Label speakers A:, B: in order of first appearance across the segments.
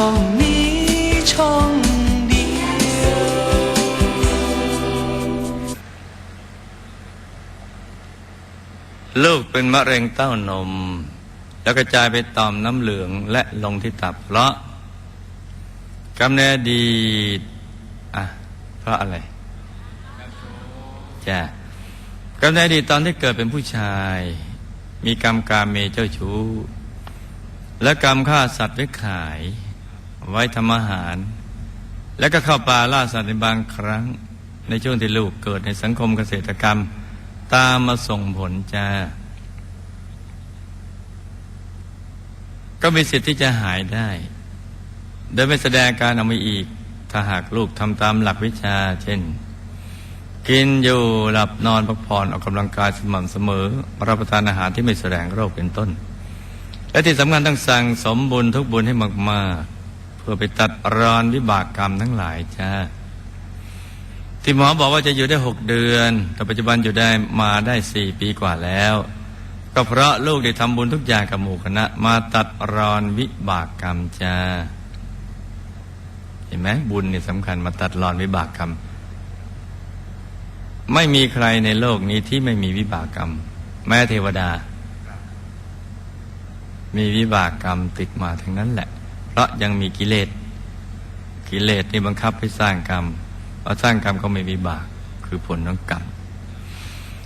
A: ช่องนี้ช่องเดียว
B: ลูกเป็นมะเร็งเต้านม แล้วกระจายไปต่อมน้ำเหลืองและลงที่ตับเพราะกำเนิดดีอะเพราะอะไรจ้ะกำเนิดดีตตอนที่เกิดเป็นผู้ชาย มีกรรมการเมเจ้าชู้และกรรมฆ่าสัตว์ไว้ขาย ไว้ทำอาหาร แล้วก็เข้าป่าล่าสัตว์ในบางครั้ง ในช่วงที่ลูกเกิดในสังคมเกษตรกรรม ตามมาส่งผลจ้าก็มีสิทธิ์ที่จะหายได้ โดยไม่แสดงการเอามาอีก ถ้าหากลูกทำตามหลักวิชา เช่น กินอยู่หลับนอนพักผ่อนออกกำลังกายสม่ำเสมอ รับประทานอาหารที่ไม่แสดงโรคเป็นต้น และที่สำคัญต้องสั่งสมบุญทุกบุญให้มากๆ เพื่อไปตัดรอนวิบากกรรมทั้งหลายจ้าที่หมอบอกว่าจะอยู่ได้หกเดือน แต่ปัจจุบันอยู่ได้มาได้สี่ปีกว่าแล้ว ก็เพราะลูกได้ทำบุญทุกอย่างกับหมู่คณะ มาตัดรอนวิบากกรรมจ้าเห็นไหมบุญนี่สำคัญมาตัดรอนวิบากกรรม ไม่มีใครในโลกนี้ที่ไม่มีวิบากกรรม แม้เทวดา มีวิบากกรรมติดมาทั้งนั้นแหละ ราะยังมีกิเลส กิเลสนี่บังคับให้สร้างกรรมพอสร้างกรรมก็ไม่วิบากคือผลของกรรม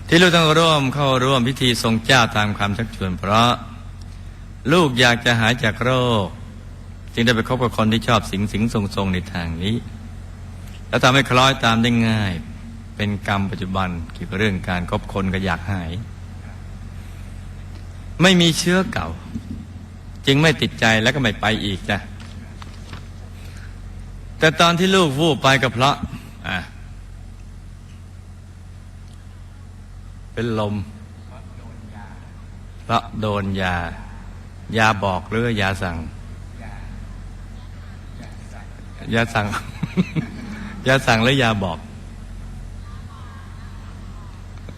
B: ที่ลูกต้องร่วมเข้าร่วมพิธีทรงเจ้าตามคำชักชวน เพราะลูกอยากจะหายจากโรค จึงได้ไปคบกับคนที่ชอบสิงสิงทรงทรงในทางนี้ แล้วทำให้คล้อยตามได้ง่าย เป็นกรรมปัจจุบันเกี่ยวกับเรื่องการคบคนก็อยากหาย ไม่มีเชื้อเก่า จึงไม่ติดใจแล้วก็ไม่ไปอีกจ้ะแต่ตอนที่ลูกวูบไปก็เพราะอะเป็นลมเพราะโดนยา ยาบอกหรือยาสั่ง ยาสั่ง ยาสั่งหรือยาบอก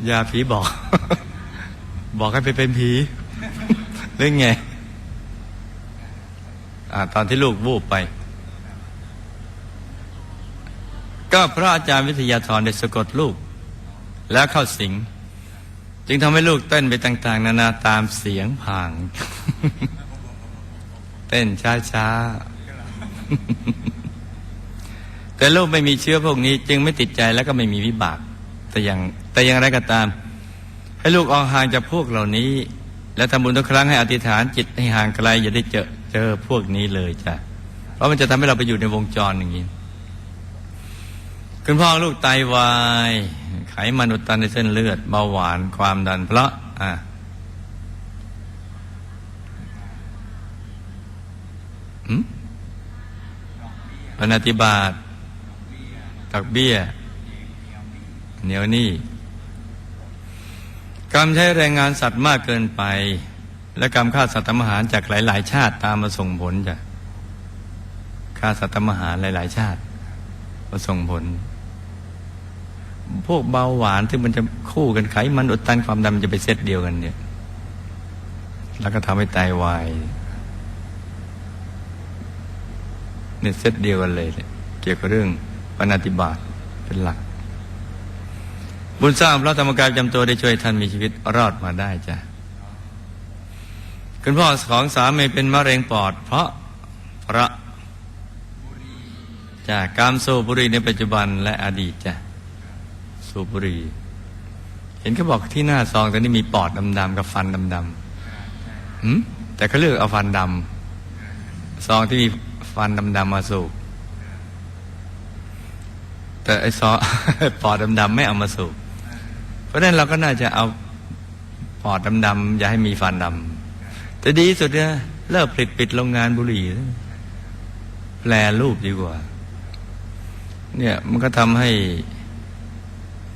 B: ยาผีบอก บอกให้ไปเป็นผีหรือไง อตอนที่ลูกวูบไป ก็พระอาจารย์วิทยาธรได้สะกดลูก แล้วเข้าสิง จึงทำให้ลูกเต้นไปต่าง ๆ นานาตามเสียงผ่าง เต้นช้าๆแต่ลูกไม่มีเชื้อพวกนี้ จึงไม่ติดใจแล้วก็ไม่มีวิบาก แต่อย่างแต่อย่างไรก็ตาม ให้ลูกออกห่างจากพวกเหล่านี้และทำบุญทุกครั้งให้อธิษฐานจิตให้ห่างไกลอย่าได้เจอ เจอพวกนี้เลยจ้ะ เพราะมันจะทำให้เราไปอยู่ในวงจรอย่างนี้คุณพ่อลูกไตวาย ไขมันอุดตันในเส้นเลือดเบาหวานความดันเพราะอะหืมปณิบาตตักเบี้ย เหนียวหนี่กรรมใช้แรงงานสัตว์มากเกินไป และกรรมฆ่าสัตว์ทำอาหารจากหลาย ๆ ชาติตามมาส่งผลจ้ะฆ่าสัตว์ทำอาหารหลาย ๆ ชาติมาส่งผล พวกเบาหวานที่มันจะคู่กันไขมันอุดตันความดันมันจะไปเซตเดียวกันเนี่ย แล้วก็ทำให้ไตาวายเนี่ยเซตเดียวกันเลยเนี่ยเกี่ยวกับเรื่องปณติบาตเป็นหลัก บุญสร้างพระธรรมกายจำตัวได้ช่วยท่านมีชีวิตรอดมาได้จ้ะ คุณพ่อของสามีเป็นมะเร็งปอด เพราะพระจากกามสูบบุหรีในปัจจุบันและอดีตจ้ะสูบบุหรีเห็นเขาบอกที่หน้าซองตอนนี้มีปอดดำๆกับฟันดำๆหืมแต่เขาเลือกเอาฟันดำซองที่มีฟันดำๆมาสูบแต่ไอ้ซอปอดดำๆไม่เอามาสูบเพราะนั้นเราก็น่าจะเอาปอดดำๆอย่าให้มีฟันดำ แต่ดีสุดเนี่ยเลิกผลิตปิดโรงงานบุหรี่ แปลรูปดีกว่า เนี่ยมันก็ทำให้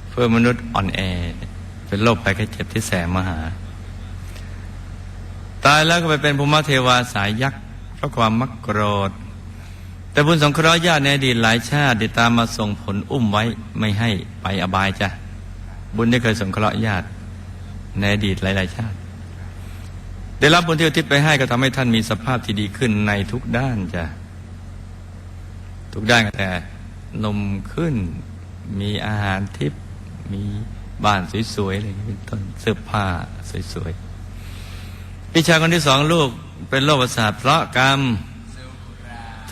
B: เพื่อมนุษย์อ่อนแอ เป็นโรคภัยไข้เจ็บที่แสนมหา ตายแล้วก็ไปเป็นภูมิเทวาสายยักษ์เพราะความมักโกรธ แต่บุญสงเคราะห์ญาติในอดีตหลายชาติได้ตามมาส่งผลอุ้มไว้ไม่ให้ไปอบายจ้ะบุญที่เคยสงเคราะห์ญาติในอดีตหลาย ๆ ชาติ ได้รับบุญที่อุทิศไปให้ก็ทำให้ท่านมีสภาพที่ดีขึ้นในทุกด้านจ้ะทุกด้านแต่นมขึ้น มีอาหารทิพย์มีบ้านสวยๆอะไรอย่างนี้เป็นต้นเสื้อผ้าสวยๆพี่ชายคนที่สองลูกเป็นโรคประสาทเพราะกรรม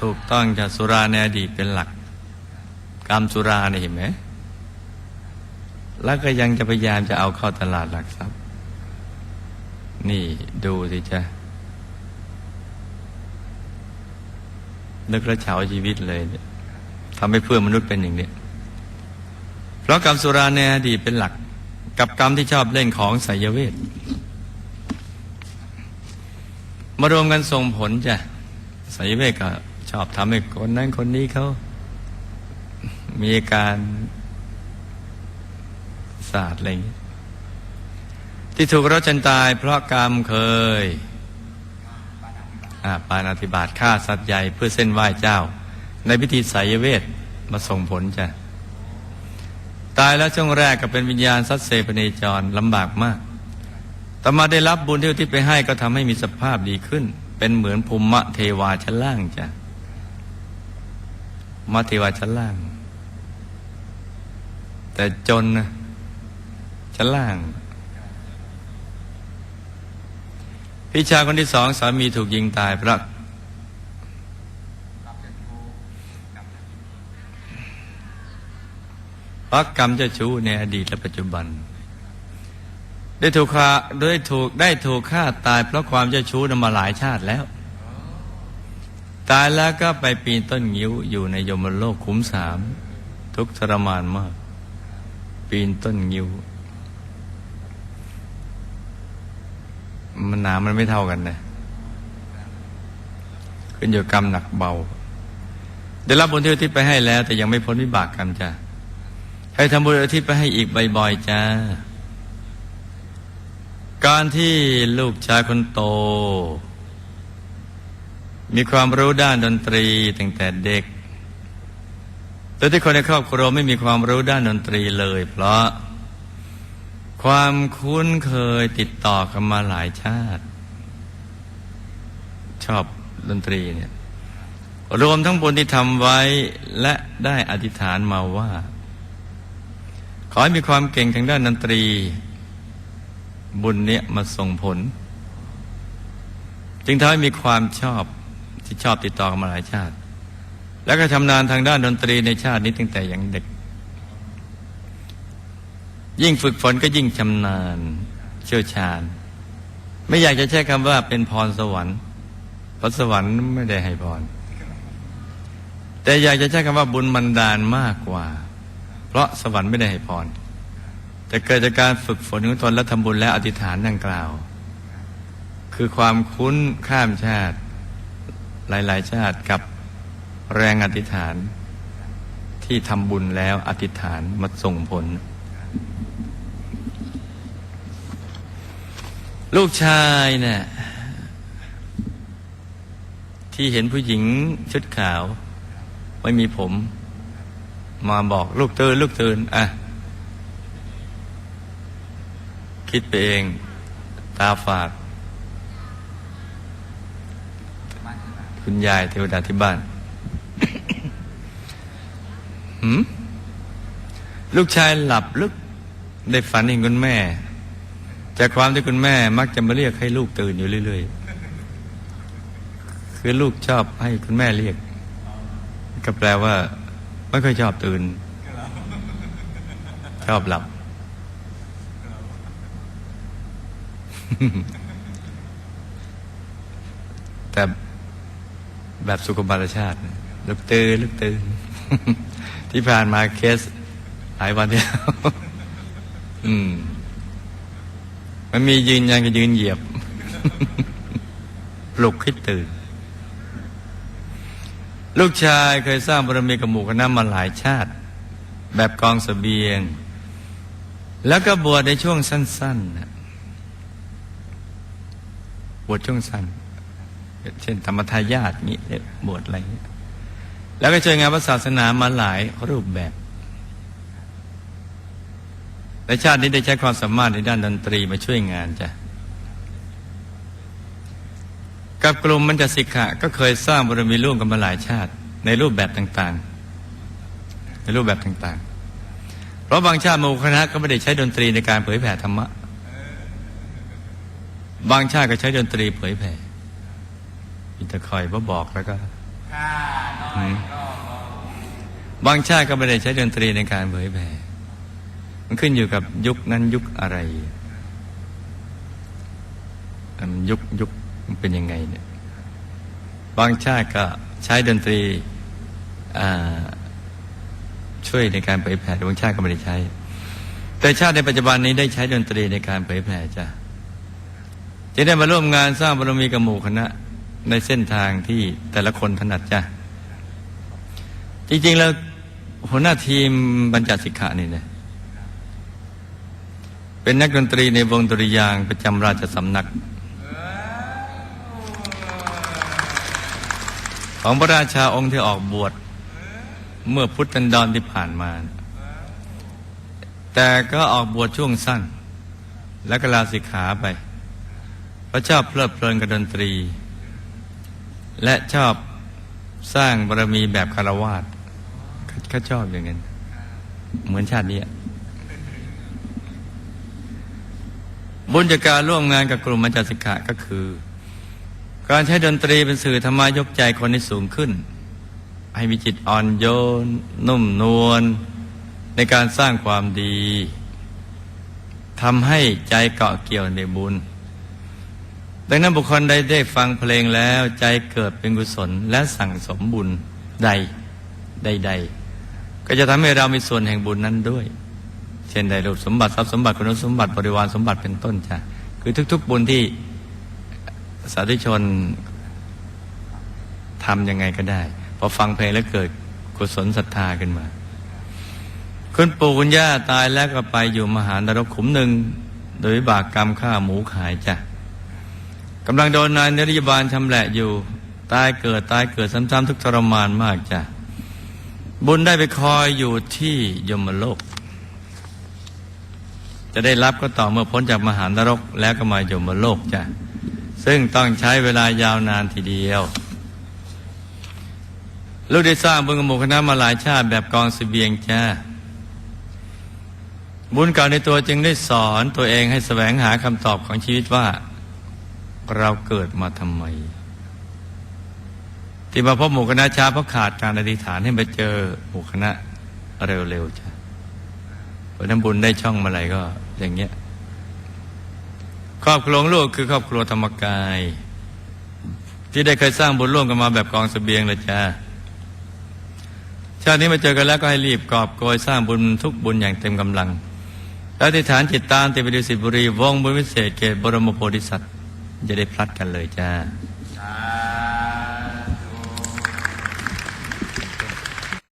B: ถูกต้องจากสุราในอดีตเป็นหลัก กรรมสุราเนี่ยเห็นไหมแล้วก็ยังจะพยายามจะเอาเข้าตลาดหลักทรัพย์ นี่ดูสิจ้ะนึกแล้วเฉาชีวิตเลยเนี่ยทำให้เพื่อนมนุษย์เป็นอย่างนี้เพราะกรรมสุราในอดีตเป็นหลัก กับกรรมที่ชอบเล่นของไสยเวทมารวมกันส่งผลจ้ะไสยเวทก็ชอบทำให้คนนั้นคนนี้เขา มีอาการศาสตร์อะไรอย่างนี้ ที่ถูกรถจนตายเพราะกรรมเคยปานาธิบาตฆ่าสัตว์ใหญ่เพื่อเส้นไหว้เจ้า ในพิธีไสยเวทมาส่งผลจ้ะตายแล้วช่วงแรกก็เป็นวิญญาณสัตว์เสพเนจรลำบากมาก ต่อมาได้รับบุญที่อุที่ไปให้ก็ทำให้มีสภาพดีขึ้น เป็นเหมือนภูมิเทวาชั้นล่างจ้ะมาเทวาชั้นล่าง แต่จนนะชั้นล่าง พี่ชายคนที่สองสามีถูกยิงตายเพราะพระกรรมเจ้าชู้ในอดีตและปัจจุบัน ได้ถูกฆ่าด้ถูกได้ถูกฆ่าตายเพราะความเจ้าชู้นำมาหลายชาติแล้ว ตายแล้วก็ไปปีนต้นงิ้วอยู่ในยมโลกขุมสาม ทุกข์ทรมานมาก ปีนต้นงิ้ว มันหนามันไม่เท่ากันนะขึ้นอยู่กรรมหนักเบา ได้รับบุญที่อุทิศไปให้แล้ว แต่ยังไม่พ้นวิบากกรรมจ้ะให้ทำบุญอุทิศไปให้อีกบ่อยๆจ้าการที่ลูกชายคนโต มีความรู้ด้านดนตรีตั้งแต่เด็กแต่ที่คนในครอบครัวไม่มีความรู้ด้านดนตรีเลย เพราะ ความคุ้นเคยติดต่อกันมาหลายชาติ ชอบดนตรีเนี่ยรวมทั้งบุญที่ทำไว้และได้อธิษฐานมาว่า ขอให้มีความเก่งทางด้านดนตรี บุญเนี้ยมาส่งผล จึงทำให้มีความชอบที่ชอบติดต่อกันมาหลายชาติ แล้วก็ชำนาญทางด้านดนตรีในชาตินี้ตั้งแต่อยังเด็ก ยิ่งฝึกฝนก็ยิ่งชำนาญ เชี่ยวชาญ ไม่อยากจะใช้คำว่าเป็นพรสวรรค์เพราะสวรรค์ไม่ได้ให้พร แต่อยากจะใช้คำว่าบุญบันดาลมากกว่า เพราะสวรรค์ไม่ได้ให้พร แต่เกิดจากการฝึกฝนของตนและทำบุญและอธิษฐานดังกล่าว คือความคุ้นข้ามชาติ หลาย ๆ ชาติกับแรงอธิษฐานที่ทำบุญแล้วอธิษฐานมาส่งผล ลูกชายเนี่ยที่เห็นผู้หญิงชุดขาว ไม่มีผม มาบอกลูกตื่นลูกตื่นอะ คิดไปเอง ตาฝาดคุณยายเทวดาที่บ้านหืมลูกชายหลับลึกได้ฝันเห็นคุณแม่ จากความที่คุณแม่มักจะมาเรียกให้ลูกตื่นอยู่เรื่อย ๆ คือลูกชอบให้คุณแม่เรียก ก็แปลว่า ไม่ค่อยชอบตื่น ชอบหลับ แต่แบบสุขบาลชาติลึกตื่นลึกตื่น ที่ผ่านมาเคสหลายวันเดียวอืม มันมียืนยันกับยืนเหยียบปลุกให้ตื่น ลูกชายเคยสร้างบารมีกับหมู่คณะมาหลายชาติ แบบกองสเสบียง แล้วก็บวชในช่วงสั้นๆบวชช่วงสั้น เช่นธรรมทายาทนี้เนี่บวชอะไรแล้วก็ช่วยงานพระศาสนามาหลายรูปแบบ ในชาตินี้ได้ใช้ความสามารถในด้านดนตรีมาช่วยงานจ้ะกับกลุ่มมันจะสิกขะก็เคยสร้างบารมีร่วมกันมาหลายชาติ ในรูปแบบต่างๆ ในรูปแบบต่างๆ เพราะบางชาติหมู่คณะก็ไม่ได้ใช้ดนตรีในการเผยแผ่ธรรมะ บางชาติก็ใช้ดนตรีเผยแผ่อินตะคอยว่าบอกแล้วก็อืมบางชาติก็ไม่ได้ใช้ดนตรีในการเผยแผ่ มันขึ้นอยู่กับยุคนั้นยุคอะไรยุคยุคมันเป็นยังไงเนี่ยบางชาติก็ใช้ดนตรีช่วยในการเผยแผ่บางชาติก็ไม่ได้ใช้ แต่ชาติในปัจจุบันนี้ได้ใช้ดนตรีในการเผยแผ่จ้ะจะได้มาร่วมงานสร้างบารมีกับหมู่คณะในเส้นทางที่แต่ละคนถนัดจ้ะจริงๆแล้วหัวหน้าทีมบรรจัดสิกขานี่นะ เป็นนักดนตรีในวงดุริยางประจำราชสำนัก ของพระราชาองค์ที่ออกบวชเมื่อพุทธันดรที่ผ่านมา แต่ก็ออกบวชช่วงสั้น และก็ลาสิกขาไป พระชอบเพลิดเพลินกับดนตรี และชอบสร้างบารมีแบบคารวาสเขาชอบอย่างนั้น เหมือนชาตินี้อะ บุญจากการร่วมงานกับกลุ่มมัจจสิกขาก็คือ การใช้ดนตรีเป็นสื่อธรรมายกใจคนให้สูงขึ้น ให้มีจิตอ่อนโยน นุ่มนวลในการสร้างความดีทำให้ใจเกาะเกี่ยวในบุญ ดังนั้นบุคคลใดได้ฟังเพลงแล้วใจเกิดเป็นกุศลและสั่งสมบุญใดใดๆก็จะทำให้เรามีส่วนแห่งบุญนั้นด้วย เช่นได้รูปสมบัติทรัพย์สมบัติคุณสมบัติบริวารสมบัติเป็นต้นจ้ะคือทุก ๆ บุญที่สาธุชนทำยังไงก็ได้ พอฟังเพลงแล้วเกิดกุศลศรัทธาขึ้นมา คุณปู่คุณย่าตายแล้วก็ไปอยู่มหานรกขุมหนึ่ง โดยบากกรรมฆ่าหมูขายจ้ะกำลังโดนนายนริยบาลชำแหละอยู่ ตายเกิดตายเกิดซ้ำๆทุกทรมานมากจ้ะบุญได้ไปคอยอยู่ที่ยมโลก จะได้รับก็ต่อเมื่อพ้นจากมหานรกแล้วก็มาอยมโลกจ้ะซึ่งต้องใช้เวลายาวนานทีเดียว ลูกได้สร้างบุญกับหมู่คณะมาหลายชาติแบบกองสเสบียงจ้าบุญเก่าในตัวจึงได้สอนตัวเองให้แสวงหาคำตอบของชีวิตว่า เราเกิดมาทำไม ที่มาพบหมู่คณะชาเพราะขาดการอธิษฐานให้มาเจอหมู่คณะเร็วๆจ้ะเพราะนั้นบุญได้ช่องมาอะไรก็ อย่างเงี้ยครอบครัวของลูกคือครอบครัวธรรมกาย ที่ได้เคยสร้างบุญร่วมกันมาแบบกองสเสบียงเลยจ้าชาตินี้มาเจอกันแล้วก็ให้รีบกอบโกยสร้างบุญทุกบุญอย่างเต็มกำลัง แล้วอธิฐานจิตตามติปดิสิบุรีวงบุญวิเศษเกตบรมโพธิสัตว์จะได้พลัดกันเลยจ้า